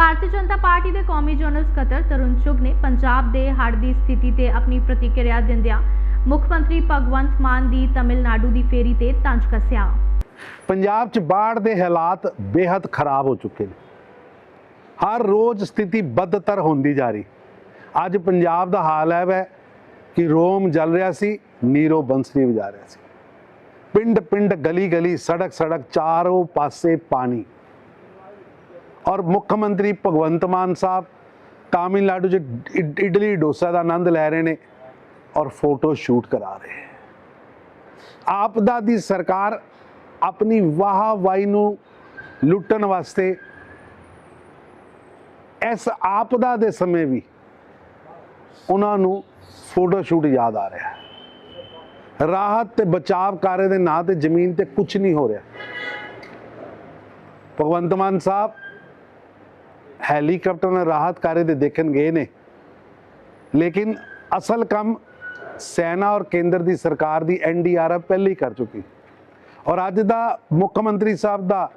Bharatiya Janata party ਦੇ ਕੌਮੀ general ਸਕੱਤਰ ਤਰੁਣ ਚੁਗ ਨੇ ਪੰਜਾਬ ਦੇ ਹੜ੍ਹ ਦੀ ਸਥਿਤੀ ਤੇ ਆਪਣੀ ਪ੍ਰਤੀਕਿਰਿਆ ਦਿੰਦਿਆਂ ਮੁੱਖ ਮੰਤਰੀ ਭਗਵੰਤ ਮਾਨ ਦੀ ਤਮਿਲਨਾਡੂ ਦੀ ਫੇਰੀ ਤੇ ਤੰਜ ਕੱਸਿਆ। ਪੰਜਾਬ 'ਚ ਬਾੜ ਦੇ ਹਾਲਾਤ ਬੇहद ਖਰਾਬ ਹੋ ਚੁੱਕੇ ਨੇ। ਹਰ ਰੋਜ਼ ਸਥਿਤੀ ਬਦਤਰ ਹੁੰਦੀ ਜਾ ਰਹੀ। ਅੱਜ ਪੰਜਾਬ ਦਾ ਹਾਲ ਹੈ ਵੈ ਕਿ ਰੋਮ ਜਲ ਰਿਹਾ ਸੀ, ਨੀਰੋ ਬੰਸਰੀ ਵਜਾ ਰਿਹਾ ਸੀ। ਪਿੰਡ ਪਿੰਡ ਗਲੀ ਗਲੀ ਸੜਕ ਸੜਕ ਚਾਰੋਂ ਪਾਸੇ ਪਾਣੀ। ਔਰ ਮੁੱਖ ਮੰਤਰੀ ਭਗਵੰਤ ਮਾਨ ਸਾਹਿਬ ਤਾਮਿਲਨਾਡੂ 'ਚ ਇਡਲੀ ਡੋਸਾ ਦਾ ਆਨੰਦ ਲੈ ਰਹੇ ਨੇ ਔਰ ਫੋਟੋ ਸ਼ੂਟ ਕਰਾ ਰਹੇ ਹੈ ਆਪਦਾ ਦੀ ਸਰਕਾਰ ਆਪਣੀ ਵਾਹ ਵਾਈ ਨੂੰ ਲੁੱਟਣ ਵਾਸਤੇ ਇਸ ਆਪਦਾ ਦੇ ਸਮੇਂ ਵੀ ਉਹਨਾਂ ਨੂੰ ਫੋਟੋ ਸ਼ੂਟ ਯਾਦ ਆ ਰਿਹਾ ਹੈ। ਰਾਹਤ ਤੇ ਬਚਾਵ ਕਾਰਜ ਦੇ ਨਾਂ ਤੇ ਜ਼ਮੀਨ ਤੇ ਕੁਝ ਨਹੀਂ ਹੋ ਰਿਹਾ। ਭਗਵੰਤ ਮਾਨ ਸਾਹਿਬ ਹੈਲੀਕਾਪਟਰ ਨਾਲ ਰਾਹਤ ਕਾਰਜ ਦੇ ਦੇਖਣ ਗਏ ਨੇ। ਲੇਕਿਨ ਅਸਲ ਕੰਮ ਸੈਨਾ ਔਰ ਕੇਂਦਰ ਦੀ ਸਰਕਾਰ ਦੀ ਐਨਡੀਆਰਐਫ ਪਹਿਲੇ ਹੀ ਕਰ ਚੁੱਕੀ। ਔਰ ਅੱਜ ਦਾ ਮੁੱਖ ਮੰਤਰੀ ਸਾਹਿਬ ਦਾ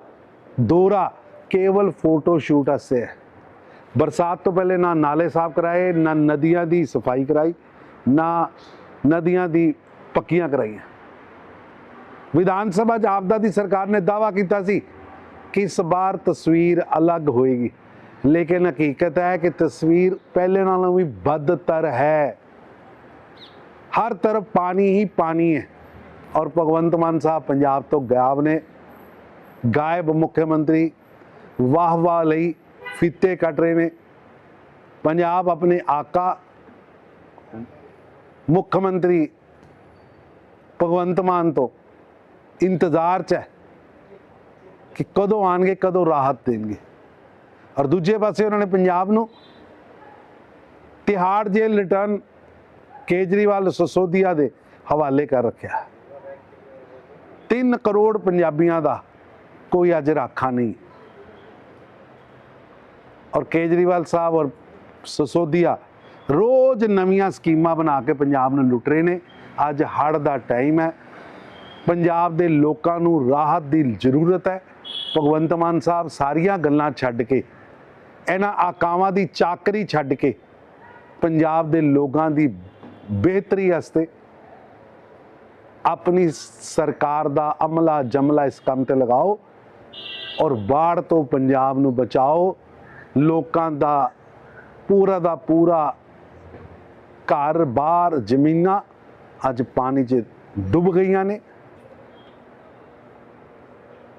ਦੌਰਾ ਕੇਵਲ ਫੋਟੋ ਸ਼ੂਟ ਵਾਸਤੇ ਹੈ। ਬਰਸਾਤ ਤੋਂ ਪਹਿਲੇ ਨਾ ਨਾਲੇ ਸਾਫ਼ ਕਰਾਏ, ਨਾ ਨਦੀਆਂ ਦੀ ਸਫ਼ਾਈ ਕਰਾਈ, ਨਾ ਨਦੀਆਂ ਦੀ ਪੱਕੀਆਂ ਕਰਾਈਆਂ। ਵਿਧਾਨ ਸਭਾ 'ਚ ਆਪਦਾ ਦੀ ਸਰਕਾਰ ਨੇ ਦਾਵਾ ਕੀਤਾ ਸੀ ਕਿ ਇਸ ਵਾਰ ਤਸਵੀਰ ਅਲੱਗ ਹੋਏਗੀ। ਲੇਕਿਨ ਹਕੀਕਤ ਹੈ ਕਿ ਤਸਵੀਰ ਪਹਿਲੇ ਨਾਲੋਂ ਵੀ ਬਦਤਰ ਹੈ। ਹਰ ਤਰਫ ਪਾਣੀ ਹੀ ਪਾਣੀ ਹੈ ਔਰ ਭਗਵੰਤ ਮਾਨ ਸਾਹਿਬ ਪੰਜਾਬ ਤੋਂ ਗਾਇਬ ਨੇ। ਗਾਇਬ ਮੁੱਖ ਮੰਤਰੀ ਵਾਹ ਵਾਹ ਲਈ ਫੀਤੇ ਕੱਟ ਰਹੇ ਨੇ। ਪੰਜਾਬ ਆਪਣੇ ਆਕਾ ਮੁੱਖ ਮੰਤਰੀ ਭਗਵੰਤ ਮਾਨ ਤੋਂ ਇੰਤਜ਼ਾਰ 'ਚ ਹੈ ਕਿ ਕਦੋਂ ਆਣਗੇ, ਕਦੋਂ ਰਾਹਤ ਦੇਣਗੇ। ਔਰ ਦੂਜੇ ਪਾਸੇ ਉਹਨਾਂ ਨੇ ਪੰਜਾਬ ਨੂੰ ਤਿਹਾੜ ਜੇਲ੍ਹ ਰਿਟਰਨ ਕੇਜਰੀਵਾਲ ਸਸੋਦੀਆ ਦੇ ਹਵਾਲੇ ਕਰ ਰੱਖਿਆ। 3 ਕਰੋੜ ਪੰਜਾਬੀਆਂ ਦਾ ਕੋਈ ਅੱਜ ਰਾਖਾ ਨਹੀਂ। ਔਰ ਕੇਜਰੀਵਾਲ ਸਾਹਿਬ ਔਰ ਸਸੋਦੀਆ ਰੋਜ਼ ਨਵੀਆਂ ਸਕੀਮਾਂ ਬਣਾ ਕੇ ਪੰਜਾਬ ਨੂੰ ਲੁੱਟ ਰਹੇ ਨੇ। ਅੱਜ ਹੜ੍ਹ ਦਾ ਟਾਈਮ ਹੈ। ਪੰਜਾਬ ਦੇ ਲੋਕਾਂ ਨੂੰ ਰਾਹਤ ਦੀ ਜ਼ਰੂਰਤ ਹੈ। ਭਗਵੰਤ ਮਾਨ ਸਾਹਿਬ ਸਾਰੀਆਂ ਗੱਲਾਂ ਛੱਡ ਕੇ ਇਹਨਾਂ ਆਕਾਵਾਂ ਦੀ ਚਾਕਰੀ ਛੱਡ ਕੇ ਪੰਜਾਬ ਦੇ ਲੋਕਾਂ ਦੀ ਬਿਹਤਰੀ ਵਾਸਤੇ ਆਪਣੀ ਸਰਕਾਰ ਦਾ ਅਮਲਾ ਜਮਲਾ ਇਸ ਕੰਮ ਤੇ ਲਗਾਓ ਔਰ ਬਾੜ ਤੋਂ ਪੰਜਾਬ ਨੂੰ ਬਚਾਓ, ਲੋਕਾਂ ਦਾ ਪੂਰਾ ਦਾ ਪੂਰਾ ਘਰ ਬਾਹਰ ਜ਼ਮੀਨਾਂ ਅੱਜ ਪਾਣੀ 'ਚ ਡੁੱਬ ਗਈਆਂ ਨੇ।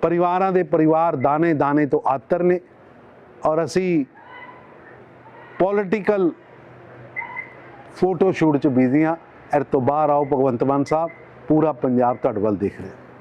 ਪਰਿਵਾਰਾਂ ਦੇ ਪਰਿਵਾਰ ਦਾਣੇ ਦਾਣੇ ਤੋਂ ਆਤਰ ਨੇ। ਔਰ ਅਸੀਂ ਪੋਲਿਟੀਕਲ ਫੋਟੋ ਸ਼ੂਟ 'ਚ ਬਿਜ਼ੀ ਹਾਂ। ਇਹ ਤੋਂ ਬਾਹਰ ਆਓ, ਭਗਵੰਤ ਮਾਨ ਸਾਹਿਬ, ਪੂਰਾ ਪੰਜਾਬ ਤੁਹਾਡੇ ਵੱਲ ਦੇਖ ਰਿਹਾ।